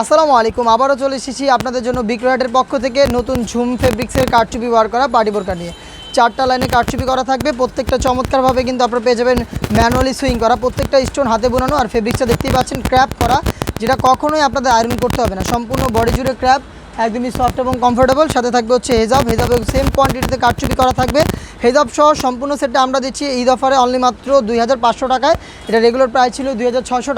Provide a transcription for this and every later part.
আসসালামু আলাইকুম, আবারও চলে এসেছি আপনাদের জন্য বিক্রয়াটের পক্ষ থেকে নতুন ঝুম ফেব্রিক্সের কারচুপি বার করা পার্টি বোরকা নিয়ে। চারটা লাইনে কারচুপি করা থাকবে, প্রত্যেকটা চমৎকারভাবে কিন্তু আপনারা পেয়ে যাবেন ম্যানুয়ালি সুইং করা, প্রত্যেকটা স্টোন হাতে বোনানো আর ফেব্রিক্সটা দেখতেই পাচ্ছেন ক্র্যাপ করা, যেটা কখনোই আপনাদের আয়রন করতে হবে না। সম্পূর্ণ বডি জুড়ে ক্র্যাপ একদমই সফট এবং কমফোর্টেবল সাথে থাকবে হচ্ছে হেজাব হেজাবে সেম কোয়ান্টিটিতে কারচুপি করা থাকবে। হেজাব সহ সম্পূর্ণ সেটটা আমরা দিচ্ছি ঈদ অফারে অনলি মাত্র দুই হাজার পাঁচশো টাকায়। এটা রেগুলার প্রাইস ছিল দুই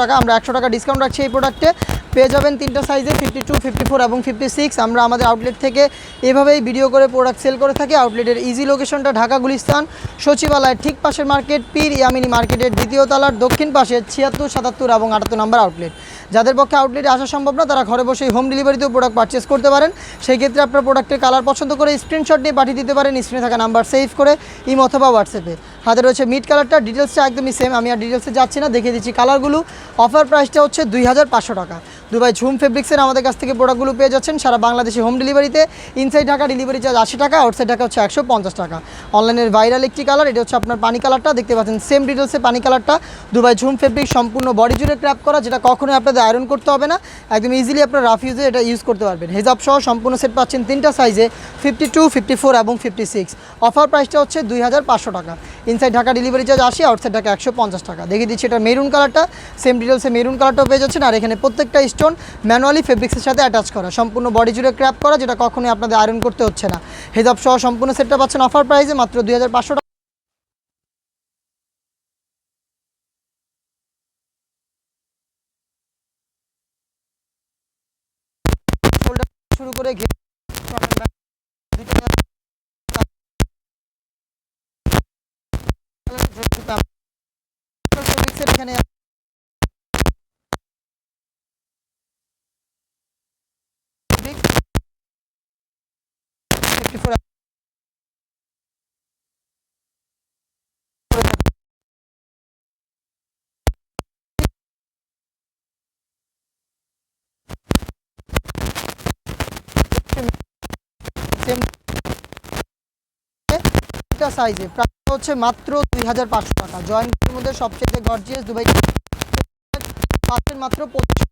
টাকা, আমরা একশো টাকা ডিসকাউন্ট রাখছি এই প্রোডাক্টে পেয়ে যাবেন তিনটা সাইজে ফিফটি টু ফিফটি ফোর এবং ফিফটি সিক্স আমরা আমাদের আউটলেট থেকে এভাবেই ভিডিও করে প্রোডাক্ট সেল করে থাকি। আউটলেটের ইজি লোকেশনটা ঢাকা গুলিস্তান, সচিবালয়ের ঠিক পাশের মার্কেট পীর ইয়ামিনী মার্কেটের দ্বিতীয় তলার দক্ষিণ পাশে ছিয়াত্তর, সাতাত্তর এবং আটাত্তর নাম্বার আউটলেট যাদের পক্ষে আউটলেটে আসা সম্ভব না, তারা ঘরে বসেই হোম ডেলিভারিতেও প্রোডাক্ট পারচেস করতে পারেন। সেই ক্ষেত্রে আপনার প্রোডাক্টের কালার পছন্দ করে স্ক্রিনশট নিয়ে পাঠিয়ে দিতে পারেন স্ক্রিনে থাকা নাম্বার সেভ করে ইম অথবা হোয়াটসঅ্যাপে হাতে রয়েছে মিড কালারটা ডিটেলসটা একদমই সেম আমি আর ডিটেলসে যাচ্ছি না, দেখিয়ে দিচ্ছি কালারগুলো অফার প্রাইসটা হচ্ছে দুই হাজার পাঁচশো টাকা। দুবাই ঝুম ফেব্রিক্সের আমাদের কাছ থেকে প্রোডাক্টগুলো পেয়ে যাচ্ছেন। সারা বাংলাদেশে হোম ডেলিভারিতে ইনসাইড ঢাকা ডেলিভারি চার্জ আশি টাকা আউটসাইড ঢাকা হচ্ছে একশো পঞ্চাশ টাকা। অনলাইনের ভাইরাল একটি কালার এটা হচ্ছে আপনার পানি কালারটা দেখতে পাচ্ছেন সেম ডিটেলসে পানি কালারটা দুবাই ঝুম ফেব্রিক সম্পূর্ণ বডি জুড়ে ক্র্যাপ করা, যেটা কখনোই আপনাদের আয়রন করতে হবে না। একদম ইজিলি আপনার রাফ ইউজে এটা ইউজ করতে পারবেন। হেজাব সহ সম্পূর্ণ সেট পাচ্ছেন তিনটা সাইজে ফিফটি টু ফিফটি ফোর এবং ফিফটি সিক্স অফার প্রাইসটা হচ্ছে দুই হাজার পাঁচশো টাকা। ইনসাইড ঢাকা ডেলিভারি চার্জ আশি আউটসাইড ঢাকা একশো পঞ্চাশ টাকা। দেখিয়ে দিচ্ছি এটা মেরুন কালারটা সেম ডিটেলসে মেরুন কালারটাও পেয়ে যাচ্ছেন। আর এখানে প্রত্যেকটা স্টোন ম্যানুয়ালি ফেব্রিক্সের সাথে অ্যাটাচ করা। সম্পূর্ণ বডি জুড়ে ক্র্যাপ করা, যেটা কখনোই আপনাদের আয়রন করতে হচ্ছে না। হেজাব সহ সম্পূর্ণ সেটটা পাচ্ছেন অফার প্রাইসে মাত্র দুই হাজার পাঁচশো টাকা। শুরু করে ঘে এখানে fabric 54 সাইজে প্রাইস হচ্ছে মাত্র দুই হাজার পাঁচশো টাকা। জয়েন্টের মধ্যে সবচেয়ে গর্জিয়াস দুবাই পাচ্ছেন মাত্র পঁচিশ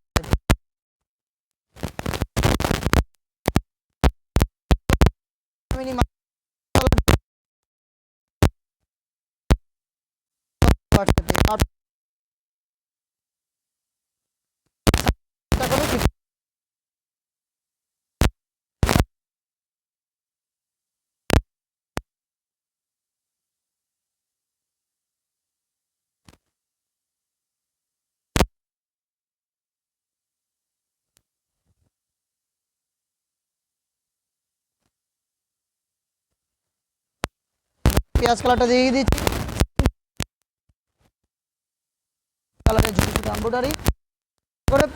পেঁয়াজ কালারটা দিয়ে দিচ্ছি কালারের ঝুঁকি এমব্রয়ডারি করে